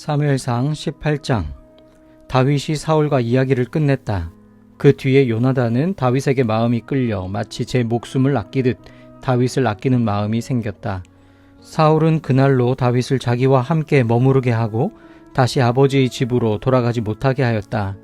사무엘상 18장 다윗이 사울과 이야기를 끝냈다. 그 뒤에 요나단은 다윗에게 마음이 끌려 마치 제 목숨을 아끼듯 다윗을 아끼는 마음이 생겼다. 사울은 그날로 다윗을 자기와 함께 머무르게 하고 다시 아버지의 집으로 돌아가지 못하게 하였다.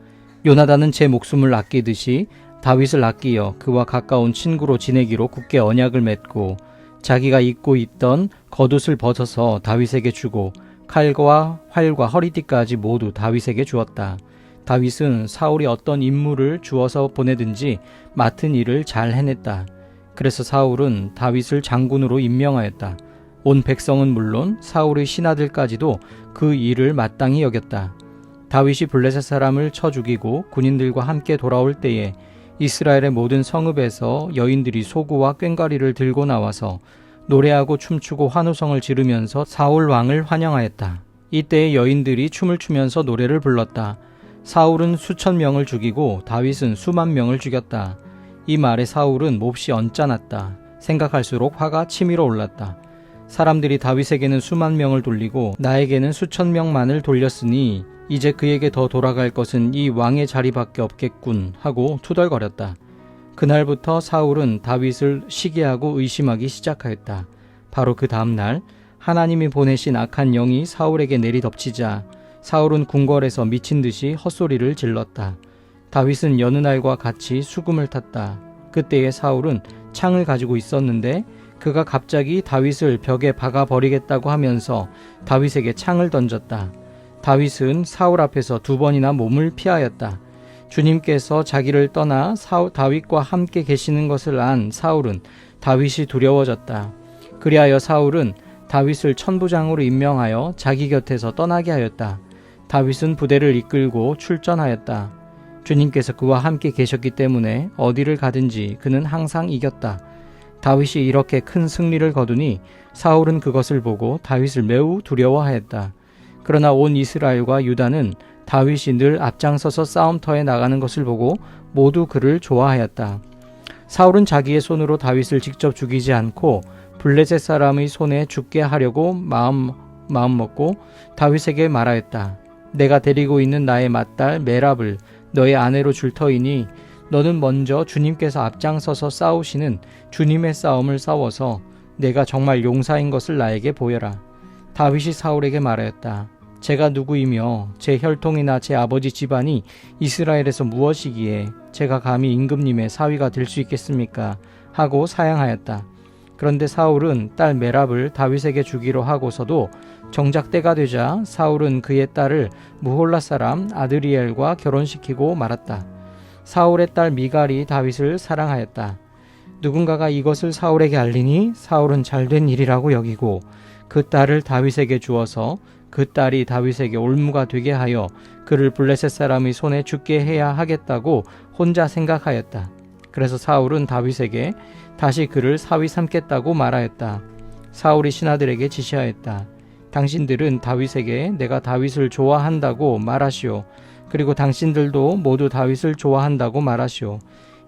요나단은 제 목숨을 아끼듯이 다윗을 아끼어 그와 가까운 친구로 지내기로 굳게 언약을 맺고 자기가 입고 있던 겉옷을 벗어서 다윗에게 주고 칼과 활과 허리띠까지 모두 다윗에게 주었다. 다윗은 사울이 어떤 임무를 주어서 보내든지 맡은 일을 잘 해냈다. 그래서 사울은 다윗을 장군으로 임명하였다. 온 백성은 물론 사울의 신하들까지도 그 일을 마땅히 여겼다. 다윗이 블레셋 사람을 쳐 죽이고 군인들과 함께 돌아올 때에 이스라엘의 모든 성읍에서 여인들이 소구와 꽹과리를 들고 나와서 노래하고 춤추고 환호성을 지르면서 사울 왕을 환영하였다. 이때의 여인들이 춤을 추면서 노래를 불렀다. 사울은 수천 명을 죽이고 다윗은 수만 명을 죽였다. 이 말에 사울은 몹시 언짢았다. 생각할수록 화가 치밀어 올랐다. 사람들이 다윗에게는 수만 명을 돌리고 나에게는 수천 명만을 돌렸으니 이제 그에게 더 돌아갈 것은 이 왕의 자리밖에 없겠군 하고 투덜거렸다. 그날부터 사울은 다윗을 시기하고 의심하기 시작하였다. 바로 그 다음 날 하나님이 보내신 악한 영이 사울에게 내리덮치자 사울은 궁궐에서 미친 듯이 헛소리를 질렀다. 다윗은 여느 날과 같이 수금을 탔다. 그때에 사울은 창을 가지고 있었는데 그가 갑자기 다윗을 벽에 박아 버리겠다고 하면서 다윗에게 창을 던졌다. 다윗은 사울 앞에서 두 번이나 몸을 피하였다. 주님께서 자기를 떠나 사울, 다윗과 함께 계시는 것을 안 사울은 다윗이 두려워졌다. 그리하여 사울은 다윗을 천부장으로 임명하여 자기 곁에서 떠나게 하였다. 다윗은 부대를 이끌고 출전하였다. 주님께서 그와 함께 계셨기 때문에 어디를 가든지 그는 항상 이겼다. 다윗이 이렇게 큰 승리를 거두니 사울은 그것을 보고 다윗을 매우 두려워하였다. 그러나 온 이스라엘과 유다는 다윗이 늘 앞장서서 싸움터에 나가는 것을 보고 모두 그를 좋아하였다. 사울은 자기의 손으로 다윗을 직접 죽이지 않고 블레셋 사람의 손에 죽게 하려고 마음 마음 먹고 다윗에게 말하였다. 내가 데리고 있는 나의 맏딸 메랍을 너의 아내로 줄 터이니 너는 먼저 주님께서 앞장서서 싸우시는 주님의 싸움을 싸워서 내가 정말 용사인 것을 나에게 보여라. 다윗이 사울에게 말하였다. 제가 누구이며 제 혈통이나 제 아버지 집안이 이스라엘에서 무엇이기에 제가 감히 임금님의 사위가 될 수 있겠습니까? 하고 사양하였다. 그런데 사울은 딸 메랍을 다윗에게 주기로 하고서도 정작 때가 되자 사울은 그의 딸을 무홀라 사람 아드리엘과 결혼시키고 말았다. 사울의 딸 미갈이 다윗을 사랑하였다. 누군가가 이것을 사울에게 알리니 사울은 잘된 일이라고 여기고 그 딸을 다윗에게 주어서 그 딸이 다윗에게 올무가 되게 하여 그를 블레셋 사람의 손에 죽게 해야 하겠다고 혼자 생각하였다. 그래서 사울은 다윗에게 다시 그를 사위 삼겠다고 말하였다. 사울이 신하들에게 지시하였다. 당신들은 다윗에게 내가 다윗을 좋아한다고 말하시오. 그리고 당신들도 모두 다윗을 좋아한다고 말하시오.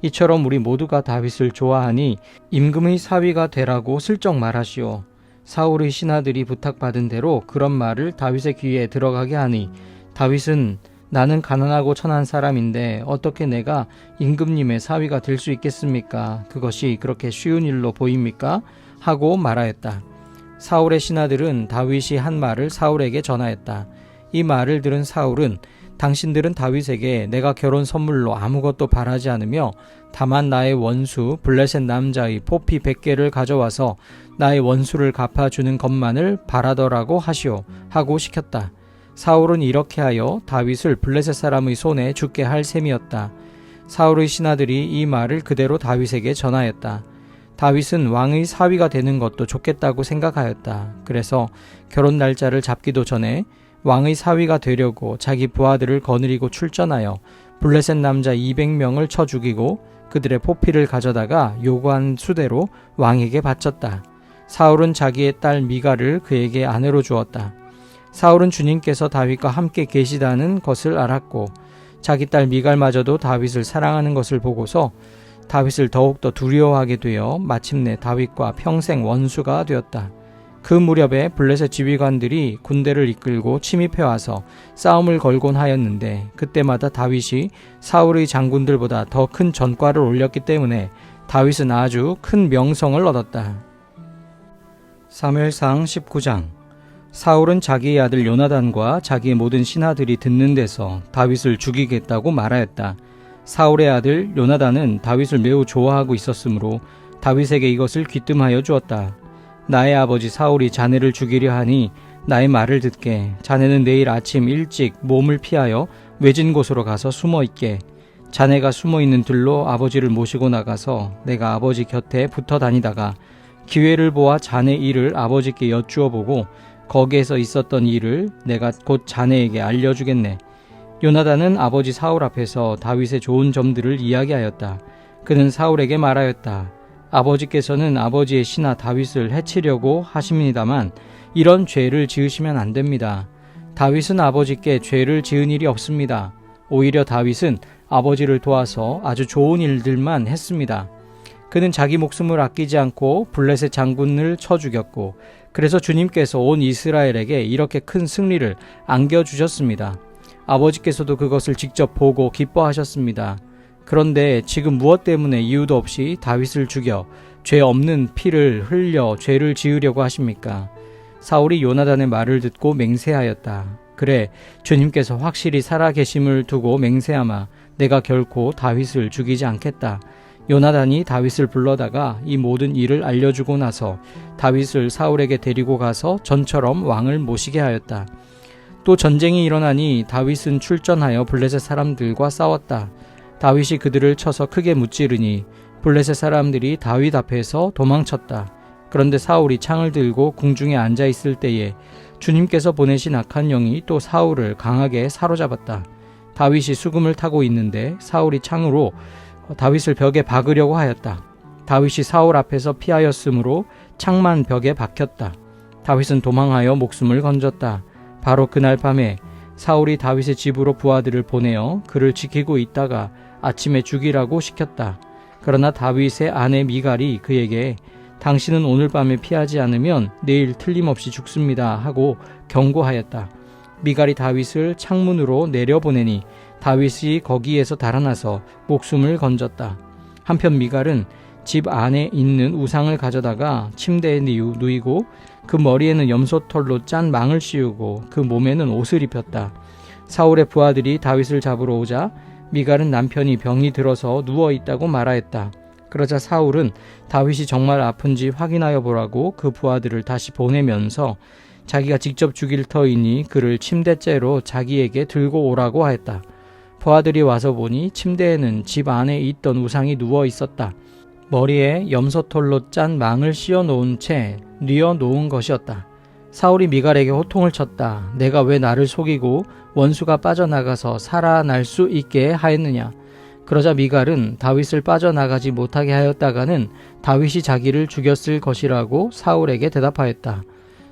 이처럼 우리 모두가 다윗을 좋아하니 임금의 사위가 되라고 슬쩍 말하시오. 사울의 신하들이 부탁받은 대로 그런 말을 다윗의 귀에 들어가게 하니 다윗은 나는 가난하고 천한 사람인데 어떻게 내가 임금님의 사위가 될 수 있겠습니까? 그것이 그렇게 쉬운 일로 보입니까? 하고 말하였다. 사울의 신하들은 다윗이 한 말을 사울에게 전하였다. 이 말을 들은 사울은 당신들은 다윗에게 내가 결혼 선물로 아무것도 바라지 않으며 다만 나의 원수 블레셋 남자의 포피 100개를 가져와서 나의 원수를 갚아주는 것만을 바라더라고 하시오 하고 시켰다. 사울은 이렇게 하여 다윗을 블레셋 사람의 손에 죽게 할 셈이었다. 사울의 신하들이 이 말을 그대로 다윗에게 전하였다. 다윗은 왕의 사위가 되는 것도 좋겠다고 생각하였다. 그래서 결혼 날짜를 잡기도 전에 왕의 사위가 되려고 자기 부하들을 거느리고 출전하여 블레셋 남자 200명을 쳐 죽이고 그들의 포피를 가져다가 요구한 수대로 왕에게 바쳤다. 사울은 자기의 딸 미가를 그에게 아내로 주었다. 사울은 주님께서 다윗과 함께 계시다는 것을 알았고 자기 딸 미갈마저도 다윗을 사랑하는 것을 보고서 다윗을 더욱더 두려워하게 되어 마침내 다윗과 평생 원수가 되었다. 그 무렵에 블레셋 지휘관들이 군대를 이끌고 침입해 와서 싸움을 걸곤 하였는데 그때마다 다윗이 사울의 장군들보다 더 큰 전과를 올렸기 때문에 다윗은 아주 큰 명성을 얻었다. 사무엘상 19장 사울은 자기의 아들 요나단과 자기의 모든 신하들이 듣는 데서 다윗을 죽이겠다고 말하였다. 사울의 아들 요나단은 다윗을 매우 좋아하고 있었으므로 다윗에게 이것을 귀뜸하여 주었다. 나의 아버지 사울이 자네를 죽이려 하니 나의 말을 듣게 자네는 내일 아침 일찍 몸을 피하여 외진 곳으로 가서 숨어 있게 자네가 숨어 있는 들로 아버지를 모시고 나가서 내가 아버지 곁에 붙어 다니다가 기회를 보아 자네 일을 아버지께 여쭈어 보고 거기에서 있었던 일을 내가 곧 자네에게 알려주겠네. 요나단은 아버지 사울 앞에서 다윗의 좋은 점들을 이야기하였다. 그는 사울에게 말하였다. 아버지께서는 아버지의 신하 다윗을 해치려고 하십니다만 이런 죄를 지으시면 안 됩니다. 다윗은 아버지께 죄를 지은 일이 없습니다. 오히려 다윗은 아버지를 도와서 아주 좋은 일들만 했습니다. 그는 자기 목숨을 아끼지 않고 블레셋 장군을 쳐 죽였고 그래서 주님께서 온 이스라엘에게 이렇게 큰 승리를 안겨 주셨습니다. 아버지께서도 그것을 직접 보고 기뻐하셨습니다. 그런데 지금 무엇 때문에 이유도 없이 다윗을 죽여 죄 없는 피를 흘려 죄를 지으려고 하십니까? 사울이 요나단의 말을 듣고 맹세하였다. 그래, 주님께서 확실히 살아계심을 두고 맹세하마 내가 결코 다윗을 죽이지 않겠다. 요나단이 다윗을 불러다가 이 모든 일을 알려주고 나서 다윗을 사울에게 데리고 가서 전처럼 왕을 모시게 하였다. 또 전쟁이 일어나니 다윗은 출전하여 블레셋 사람들과 싸웠다. 다윗이 그들을 쳐서 크게 무찌르니 블레셋 사람들이 다윗 앞에서 도망쳤다. 그런데 사울이 창을 들고 궁중에 앉아 있을 때에 주님께서 보내신 악한 영이 또 사울을 강하게 사로잡았다. 다윗이 수금을 타고 있는데 사울이 창으로 다윗을 벽에 박으려고 하였다. 다윗이 사울 앞에서 피하였으므로 창만 벽에 박혔다. 다윗은 도망하여 목숨을 건졌다. 바로 그날 밤에 사울이 다윗의 집으로 부하들을 보내어 그를 지키고 있다가 아침에 죽이라고 시켰다. 그러나 다윗의 아내 미갈이 그에게 당신은 오늘 밤에 피하지 않으면 내일 틀림없이 죽습니다 하고 경고하였다. 미갈이 다윗을 창문으로 내려보내니 다윗이 거기에서 달아나서 목숨을 건졌다. 한편 미갈은 집 안에 있는 우상을 가져다가 침대에 누이고 그 머리에는 염소털로 짠 망을 씌우고 그 몸에는 옷을 입혔다. 사울의 부하들이 다윗을 잡으러 오자 미갈은 남편이 병이 들어서 누워 있다고 말하였다. 그러자 사울은 다윗이 정말 아픈지 확인하여 보라고 그 부하들을 다시 보내면서 자기가 직접 죽일 터이니 그를 침대째로 자기에게 들고 오라고 하였다. 부하들이 와서 보니 침대에는 집 안에 있던 우상이 누워 있었다. 머리에 염소털로 짠 망을 씌워 놓은 채 뉘어 놓은 것이었다. 사울이 미갈에게 호통을 쳤다. 내가 왜 나를 속이고 원수가 빠져나가서 살아날 수 있게 하였느냐? 그러자 미갈은 다윗을 빠져나가지 못하게 하였다가는 다윗이 자기를 죽였을 것이라고 사울에게 대답하였다.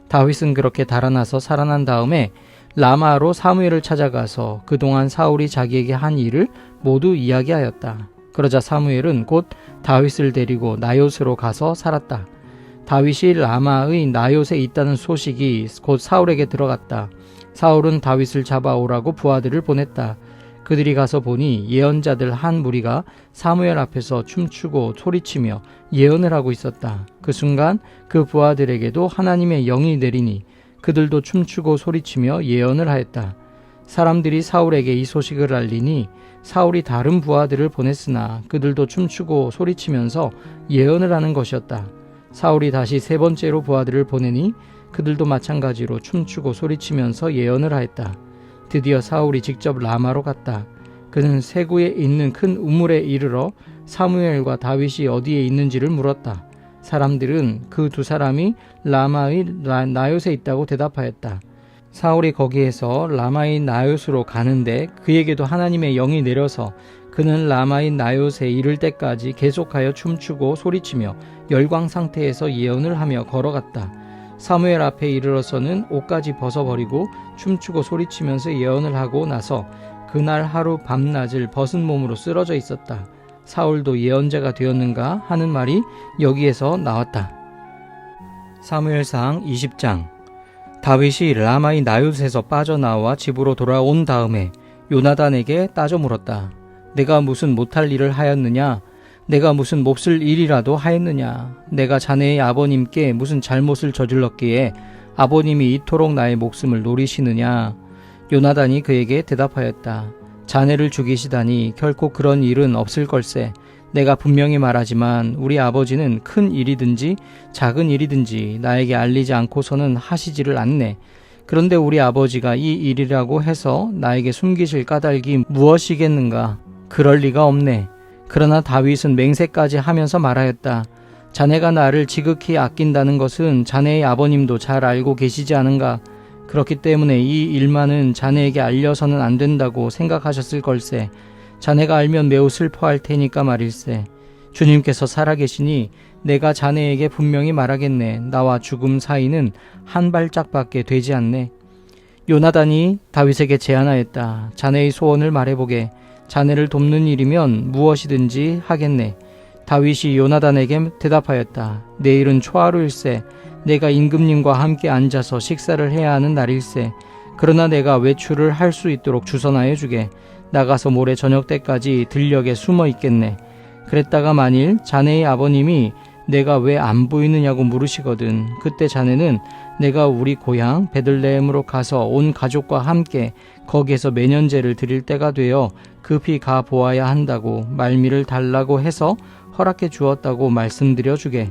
다윗은 그렇게 달아나서 살아난 다음에 라마로 사무엘을 찾아가서 그동안 사울이 자기에게 한 일을 모두 이야기하였다. 그러자 사무엘은 곧 다윗을 데리고 나요스로 가서 살았다. 다윗이 라마의 나요스에 있다는 소식이 곧 사울에게 들어갔다. 사울은 다윗을 잡아오라고 부하들을 보냈다. 그들이 가서 보니 예언자들 한 무리가 사무엘 앞에서 춤추고 소리치며 예언을 하고 있었다. 그 순간 그 부하들에게도 하나님의 영이 내리니 그들도 춤추고 소리치며 예언을 하였다. 사람들이 사울에게 이 소식을 알리니 사울이 다른 부하들을 보냈으나 그들도 춤추고 소리치면서 예언을 하는 것이었다. 사울이 다시 세 번째로 부하들을 보내니 그들도 마찬가지로 춤추고 소리치면서 예언을 하였다. 드디어 사울이 직접 라마로 갔다. 그는 세구에 있는 큰 우물에 이르러 사무엘과 다윗이 어디에 있는지를 물었다. 사람들은 그 두 사람이 라마의 나요스에 있다고 대답하였다. 사울이 거기에서 라마의 나요스로 가는데 그에게도 하나님의 영이 내려서 그는 라마의 나요스에 이를 때까지 계속하여 춤추고 소리치며 열광 상태에서 예언을 하며 걸어갔다. 사무엘 앞에 이르러서는 옷까지 벗어버리고 춤추고 소리치면서 예언을 하고 나서 그날 하루 밤낮을 벗은 몸으로 쓰러져 있었다. 사울도 예언자가 되었는가 하는 말이 여기에서 나왔다. 사무엘상 20장 다윗이 라마의 나윳에서 빠져나와 집으로 돌아온 다음에 요나단에게 따져 물었다. 내가 무슨 못할 일을 하였느냐? 내가 무슨 몹쓸 일이라도 하였느냐? 내가 자네의 아버님께 무슨 잘못을 저질렀기에 아버님이 이토록 나의 목숨을 노리시느냐? 요나단이 그에게 대답하였다. 자네를 죽이시다니 결코 그런 일은 없을 걸세. 내가 분명히 말하지만 우리 아버지는 큰 일이든지 작은 일이든지 나에게 알리지 않고서는 하시지를 않네. 그런데 우리 아버지가 이 일이라고 해서 나에게 숨기실 까닭이 무엇이겠는가? 그럴 리가 없네. 그러나 다윗은 맹세까지 하면서 말하였다. 자네가 나를 지극히 아낀다는 것은 자네의 아버님도 잘 알고 계시지 않은가? 그렇기 때문에 이 일만은 자네에게 알려서는 안 된다고 생각하셨을 걸세. 자네가 알면 매우 슬퍼할 테니까 말일세. 주님께서 살아계시니 내가 자네에게 분명히 말하겠네. 나와 죽음 사이는 한 발짝밖에 되지 않네. 요나단이 다윗에게 제안하였다. 자네의 소원을 말해보게. 자네를 돕는 일이면 무엇이든지 하겠네. 다윗이 요나단에게 대답하였다. 내일은 초하루일세. 내가 임금님과 함께 앉아서 식사를 해야 하는 날일세. 그러나 내가 외출을 할 수 있도록 주선하여 주게. 나가서 모레 저녁 때까지 들녘에 숨어 있겠네. 그랬다가 만일 자네의 아버님이 내가 왜 안 보이느냐고 물으시거든. 그때 자네는 내가 우리 고향 베들레헴으로 가서 온 가족과 함께 거기에서 매년제를 드릴 때가 되어 급히 가 보아야 한다고 말미를 달라고 해서 허락해 주었다고 말씀드려 주게.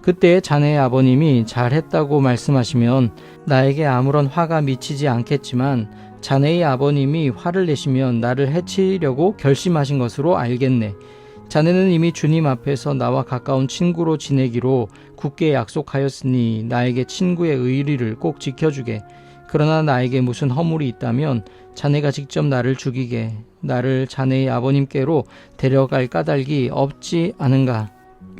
그때 자네의 아버님이 잘했다고 말씀하시면 나에게 아무런 화가 미치지 않겠지만 자네의 아버님이 화를 내시면 나를 해치려고 결심하신 것으로 알겠네. 자네는 이미 주님 앞에서 나와 가까운 친구로 지내기로 굳게 약속하였으니 나에게 친구의 의리를 꼭 지켜주게. 그러나 나에게 무슨 허물이 있다면 자네가 직접 나를 죽이게. 나를 자네의 아버님께로 데려갈 까닭이 없지 않은가.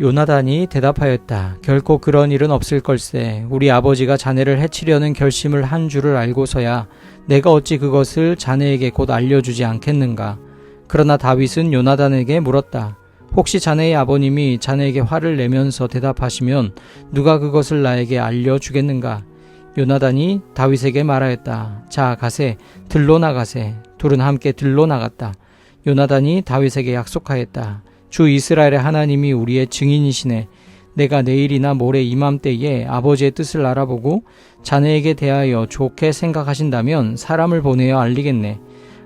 요나단이 대답하였다. 결코 그런 일은 없을 걸세. 우리 아버지가 자네를 해치려는 결심을 한 줄을 알고서야 내가 어찌 그것을 자네에게 곧 알려주지 않겠는가. 그러나 다윗은 요나단에게 물었다. 혹시 자네의 아버님이 자네에게 화를 내면서 대답하시면 누가 그것을 나에게 알려주겠는가? 요나단이 다윗에게 말하였다. 자, 가세. 들로 나가세. 둘은 함께 들로 나갔다. 요나단이 다윗에게 약속하였다. 주 이스라엘의 하나님이 우리의 증인이시네. 내가 내일이나 모레 이맘때에 아버지의 뜻을 알아보고 자네에게 대하여 좋게 생각하신다면 사람을 보내어 알리겠네.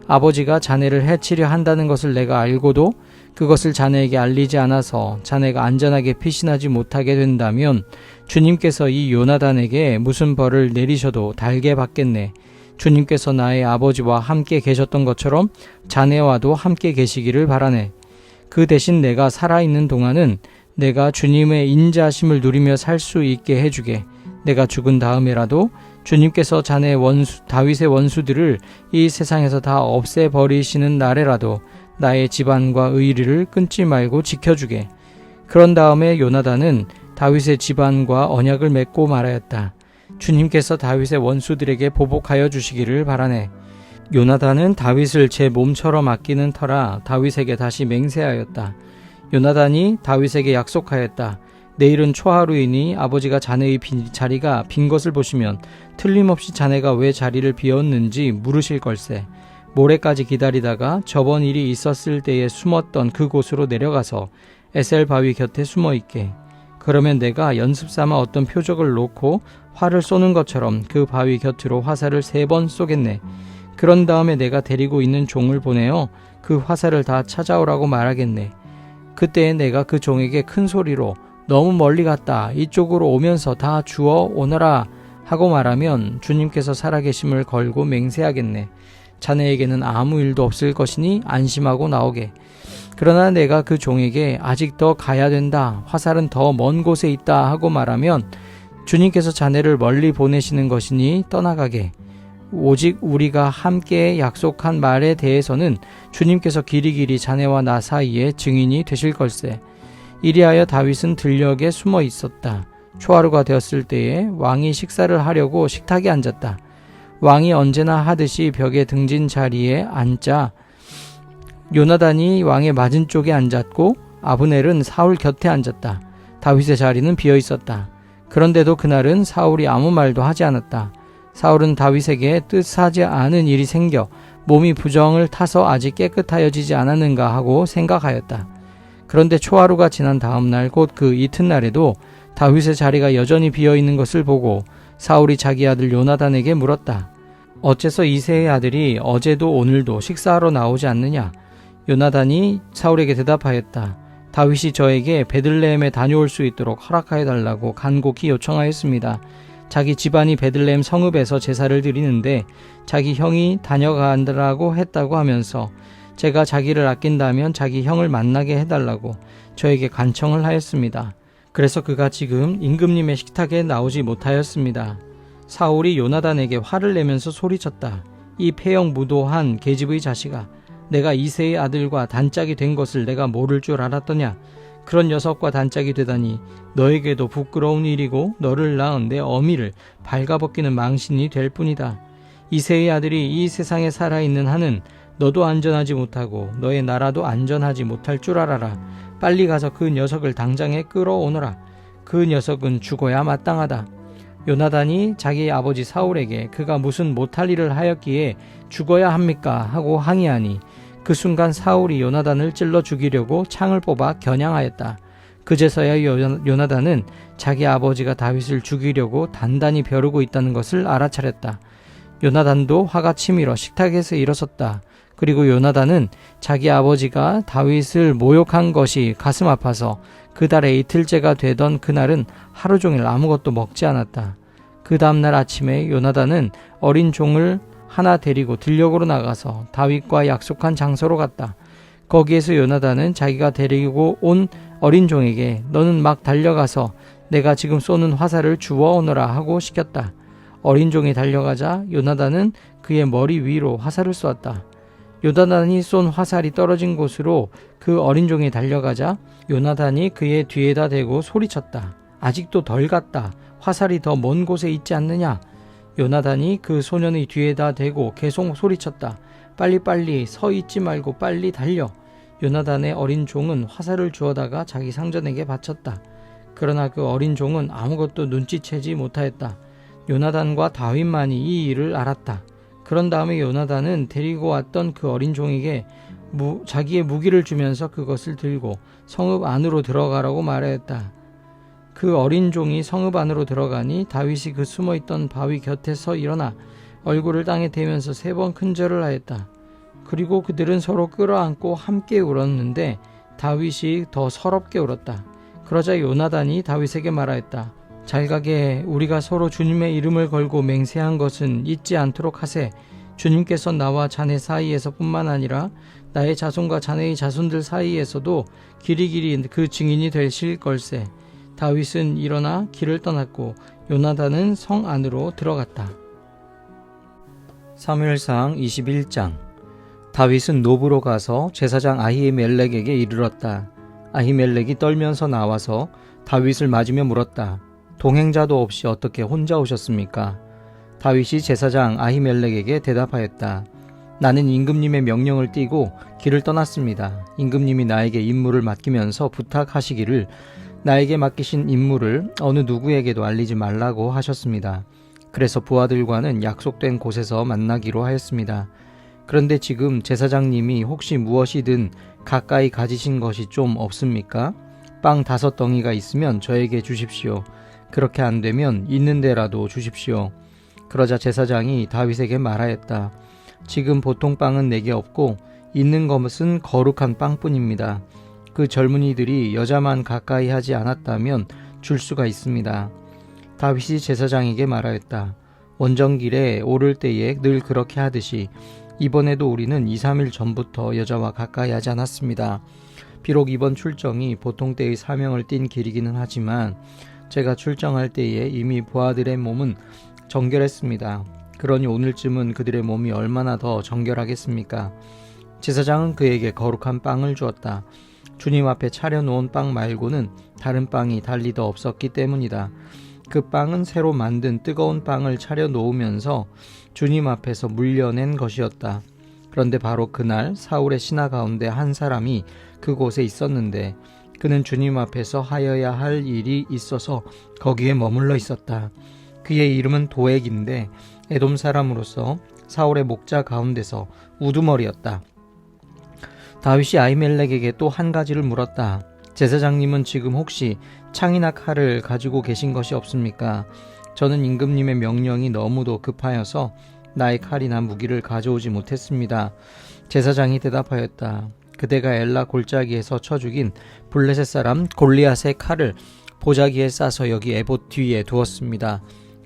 아버지가 자네를 해치려 한다는 것을 내가 알고도 그것을 자네에게 알리지 않아서 자네가 안전하게 피신하지 못하게 된다면 주님께서 이 요나단에게 무슨 벌을 내리셔도 달게 받겠네. 주님께서 나의 아버지와 함께 계셨던 것처럼 자네와도 함께 계시기를 바라네. 그 대신 내가 살아있는 동안은 내가 주님의 인자심을 누리며 살 수 있게 해주게. 내가 죽은 다음에라도 주님께서 자네 원수, 다윗의 원수들을 이 세상에서 다 없애버리시는 날에라도 나의 집안과 의리를 끊지 말고 지켜주게. 그런 다음에 요나단은 다윗의 집안과 언약을 맺고 말하였다. 주님께서 다윗의 원수들에게 보복하여 주시기를 바라네. 요나단은 다윗을 제 몸처럼 아끼는 터라 다윗에게 다시 맹세하였다. 요나단이 다윗에게 약속하였다. 내일은 초하루이니 아버지가 자네의 빈, 자리가 빈 것을 보시면 틀림없이 자네가 왜 자리를 비웠는지 물으실 걸세. 모레까지 기다리다가 저번 일이 있었을 때에 숨었던 그곳으로 내려가서 에셀 바위 곁에 숨어 있게. 그러면 내가 연습 삼아 어떤 표적을 놓고 활을 쏘는 것처럼 그 바위 곁으로 화살을 세 번 쏘겠네. 그런 다음에 내가 데리고 있는 종을 보내어 그 화살을 다 찾아오라고 말하겠네. 그때 내가 그 종에게 큰 소리로 너무 멀리 갔다. 이쪽으로 오면서 다 주워 오너라. 하고 말하면 주님께서 살아계심을 걸고 맹세하겠네. 자네에게는 아무 일도 없을 것이니 안심하고 나오게. 그러나 내가 그 종에게 아직 더 가야 된다. 화살은 더 먼 곳에 있다. 하고 말하면 주님께서 자네를 멀리 보내시는 것이니 떠나가게. 오직 우리가 함께 약속한 말에 대해서는 주님께서 길이길이 자네와 나 사이에 증인이 되실 걸세. 이리하여 다윗은 들녘에 숨어 있었다. 초하루가 되었을 때에 왕이 식사를 하려고 식탁에 앉았다. 왕이 언제나 하듯이 벽에 등진 자리에 앉자 요나단이 왕의 맞은 쪽에 앉았고 아브넬은 사울 곁에 앉았다. 다윗의 자리는 비어 있었다. 그런데도 그날은 사울이 아무 말도 하지 않았다. 사울은 다윗에게 뜻하지 않은 일이 생겨 몸이 부정을 타서 아직 깨끗하여지지 않았는가 하고 생각하였다. 그런데 초하루가 지난 다음 날 곧 그 이튿날에도 다윗의 자리가 여전히 비어 있는 것을 보고 사울이 자기 아들 요나단에게 물었다. 어째서 이세의 아들이 어제도 오늘도 식사하러 나오지 않느냐? 요나단이 사울에게 대답하였다. 다윗이 저에게 베들레헴에 다녀올 수 있도록 허락하여 달라고 간곡히 요청하였습니다. 자기 집안이 베들레헴 성읍에서 제사를 드리는데 자기 형이 다녀간다라고 했다고 하면서 제가 자기를 아낀다면 자기 형을 만나게 해달라고 저에게 간청을 하였습니다. 그래서 그가 지금 임금님의 식탁에 나오지 못하였습니다. 사울이 요나단에게 화를 내면서 소리쳤다. 이 폐영 무도한 계집의 자식아, 내가 이세의 아들과 단짝이 된 것을 내가 모를 줄 알았더냐? 그런 녀석과 단짝이 되다니 너에게도 부끄러운 일이고 너를 낳은 내 어미를 발가벗기는 망신이 될 뿐이다. 이세의 아들이 이 세상에 살아있는 한은 너도 안전하지 못하고 너의 나라도 안전하지 못할 줄 알아라. 빨리 가서 그 녀석을 당장에 끌어오너라. 그 녀석은 죽어야 마땅하다. 요나단이 자기 아버지 사울에게 그가 무슨 못할 일을 하였기에 죽어야 합니까? 하고 항의하니 그 순간 사울이 요나단을 찔러 죽이려고 창을 뽑아 겨냥하였다. 그제서야 요- 요나단은 자기 아버지가 다윗을 죽이려고 단단히 벼르고 있다는 것을 알아차렸다. 요나단도 화가 치밀어 식탁에서 일어섰다. 그리고 요나단은 자기 아버지가 다윗을 모욕한 것이 가슴 아파서 그 달에 이틀째가 되던 그날은 하루 종일 아무것도 먹지 않았다. 그 다음날 아침에 요나단은 어린 종을 하나 데리고 들녘으로 나가서 다윗과 약속한 장소로 갔다. 거기에서 요나단은 자기가 데리고 온 어린 종에게 너는 막 달려가서 내가 지금 쏘는 화살을 주워 오너라 하고 시켰다. 어린 종이 달려가자 요나단은 그의 머리 위로 화살을 쏘았다. 요나단이 쏜 화살이 떨어진 곳으로 그 어린 종이 달려가자 요나단이 그의 뒤에다 대고 소리쳤다. 아직도 덜 갔다. 화살이 더 먼 곳에 있지 않느냐? 요나단이 그 소년의 뒤에다 대고 계속 소리쳤다. 빨리빨리 서 있지 말고 빨리 달려. 요나단의 어린 종은 화살을 주워다가 자기 상전에게 바쳤다. 그러나 그 어린 종은 아무것도 눈치채지 못하였다. 요나단과 다윗만이 이 일을 알았다. 그런 다음에 요나단은 데리고 왔던 그 어린 종에게 무- 자기의 무기를 주면서 그것을 들고 성읍 안으로 들어가라고 말하였다. 그 어린 종이 성읍 안으로 들어가니 다윗이 그 숨어 있던 바위 곁에서 일어나 얼굴을 땅에 대면서 세 번 큰절을 하였다. 그리고 그들은 서로 끌어안고 함께 울었는데 다윗이 더 서럽게 울었다. 그러자 요나단이 다윗에게 말하였다. 잘 가게 우리가 서로 주님의 이름을 걸고 맹세한 것은 잊지 않도록 하세. 주님께서 나와 자네 사이에서뿐만 아니라 나의 자손과 자네의 자손들 사이에서도 길이 길이 그 증인이 되실 걸세. 다윗은 일어나 길을 떠났고 요나단은 성 안으로 들어갔다. 사무엘상 21장 다윗은 노브로 가서 제사장 아히멜렉에게 이르렀다. 아히멜렉이 떨면서 나와서 다윗을 맞으며 물었다. 동행자도 없이 어떻게 혼자 오셨습니까? 다윗이 제사장 아히멜렉에게 대답하였다. 나는 임금님의 명령을 띠고 길을 떠났습니다. 임금님이 나에게 임무를 맡기면서 부탁하시기를 나에게 맡기신 임무를 어느 누구에게도 알리지 말라고 하셨습니다. 그래서 부하들과는 약속된 곳에서 만나기로 하였습니다. 그런데 지금 제사장님이 혹시 무엇이든 가까이 가지신 것이 좀 없습니까? 빵 다섯 덩이가 있으면 저에게 주십시오. 그렇게 안 되면 있는 데라도 주십시오. 그러자 제사장이 다윗에게 말하였다. 지금 보통 빵은 내게 없고 있는 것은 거룩한 빵뿐입니다. 그 젊은이들이 여자만 가까이 하지 않았다면 줄 수가 있습니다. 다윗이 제사장에게 말하였다. 원정길에 오를 때에 늘 그렇게 하듯이 이번에도 우리는 2, 3일 전부터 여자와 가까이 하지 않았습니다. 비록 이번 출정이 보통 때의 사명을 띤 길이기는 하지만 제가 출정할 때에 이미 부하들의 몸은 정결했습니다. 그러니 오늘쯤은 그들의 몸이 얼마나 더 정결하겠습니까? 제사장은 그에게 거룩한 빵을 주었다. 주님 앞에 차려놓은 빵 말고는 다른 빵이 달리 더 없었기 때문이다. 그 빵은 새로 만든 뜨거운 빵을 차려 놓으면서 주님 앞에서 물려낸 것이었다. 그런데 바로 그날 사울의 신하 가운데 한 사람이 그곳에 있었는데 그는 주님 앞에서 하여야 할 일이 있어서 거기에 머물러 있었다. 그의 이름은 도액인데 에돔 사람으로서 사울의 목자 가운데서 우두머리였다. 다윗이 아이멜렉에게 또 한 가지를 물었다. 제사장님은 지금 혹시 창이나 칼을 가지고 계신 것이 없습니까? 저는 임금님의 명령이 너무도 급하여서 나의 칼이나 무기를 가져오지 못했습니다. 제사장이 대답하였다. 그대가 엘라 골짜기에서 쳐 죽인 블레셋 사람 골리앗의 칼을 보자기에 싸서 여기 에봇 뒤에 두었습니다.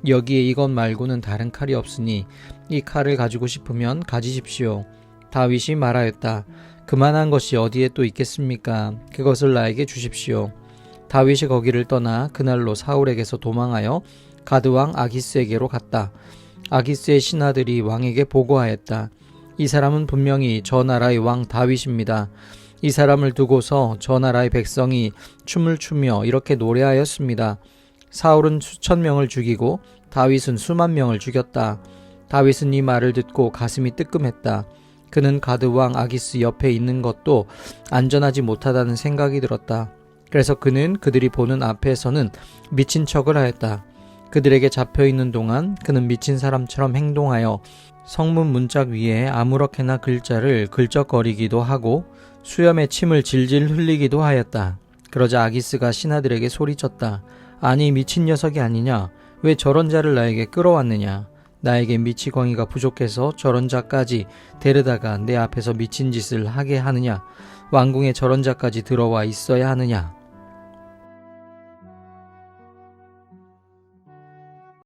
여기에 이것 말고는 다른 칼이 없으니 이 칼을 가지고 싶으면 가지십시오. 다윗이 말하였다. 그만한 것이 어디에 또 있겠습니까? 그것을 나에게 주십시오. 다윗이 거기를 떠나 그날로 사울에게서 도망하여 가드왕 아기스에게로 갔다. 아기스의 신하들이 왕에게 보고하였다. 이 사람은 분명히 저 나라의 왕 다윗입니다. 이 사람을 두고서 저 나라의 백성이 춤을 추며 이렇게 노래하였습니다. 사울은 수천 명을 죽이고 다윗은 수만 명을 죽였다. 다윗은 이 말을 듣고 가슴이 뜨끔했다. 그는 가드 왕 아기스 옆에 있는 것도 안전하지 못하다는 생각이 들었다. 그래서 그는 그들이 보는 앞에서는 미친 척을 하였다. 그들에게 잡혀 있는 동안 그는 미친 사람처럼 행동하여 성문 문짝 위에 아무렇게나 글자를 글적거리기도 하고 수염에 침을 질질 흘리기도 하였다. 그러자 아기스가 신하들에게 소리쳤다. 아니 미친 녀석이 아니냐? 왜 저런 자를 나에게 끌어왔느냐? 나에게 미치광이가 부족해서 저런 자까지 데려다가 내 앞에서 미친 짓을 하게 하느냐? 왕궁에 저런 자까지 들어와 있어야 하느냐?